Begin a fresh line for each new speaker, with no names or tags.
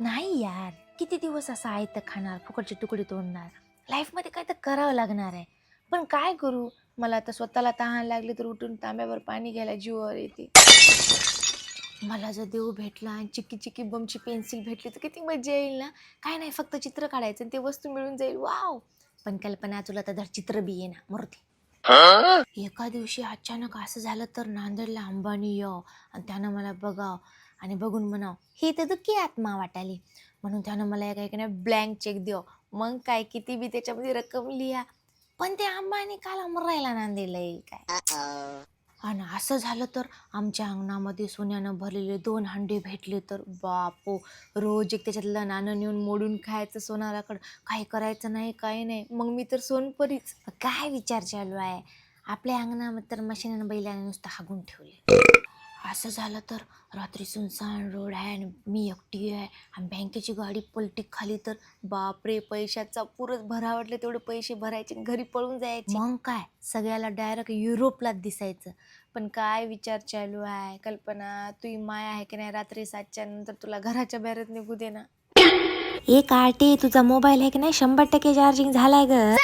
नाही यार. किती दिवस असं आहे तर खाणार फुकटचे तुकडे तोडणार? लाईफमध्ये काय तर करावं लागणार आहे. पण काय करू? मला आता स्वतःला तहान लागली तर उठून तांब्यावर पाणी घ्यायला जीवावर येते. मला जर देव भेटला आणि चिक्की चिक्की बमची पेन्सिल भेटली तर किती मजा येईल ना? काय नाही फक्त चित्र काढायचं आणि ते वस्तू मिळून जाईल. वाव पण कल्पना तुला तर चित्र बी ये ना मूर्ती. एका दिवशी अचानक असं झालं तर नांदेडला अंबानी यो आणि त्यानं मला बघाव. आणि बघून म्हणाव ही तर दुःखी आत्मा वाटाली. म्हणून त्यानं मला एका एकाने ब्लँक चेक द्यो मग काय किती बी त्याच्यामध्ये रक्कम लिहा. पण ते अंबानी काल अमरायला नांदेडला येईल काय. आणि असं झालं तर आमच्या अंगणामध्ये सोन्यानं भरलेले दोन हंडे भेटले तर बापो रोज एक त्याच्यातलं नाणं नेऊन मोडून खायचं सोनाराकडं. काही करायचं नाही काही नाही. मग मी तर सोनपरीच. काय विचार चालू आहे? आपल्या अंगणामध्ये तर मशीन बैलाने नुसतं हागून ठेवले असं झालं तर रात्री सुनसान रोड आहे आणि मी एकटी आहे. आणि बँकेची गाडी पलटी खाली तर बापरे पैशाचा पुरच भरावटले तेवढे पैसे भरायचे आणि घरी पळून जायचे. मग काय? सगळ्याला डायरेक्ट युरोपलाच दिसायचं. पण काय विचार चालू आहे? कल्पना तुही माय आहे की नाही? रात्री सातच्या नंतर तुला घराच्या बाहेरच निघू दे ना. एक आरटी तुझा मोबाईल आहे की नाही? शंभर टक्के चार्जिंग झालाय ग.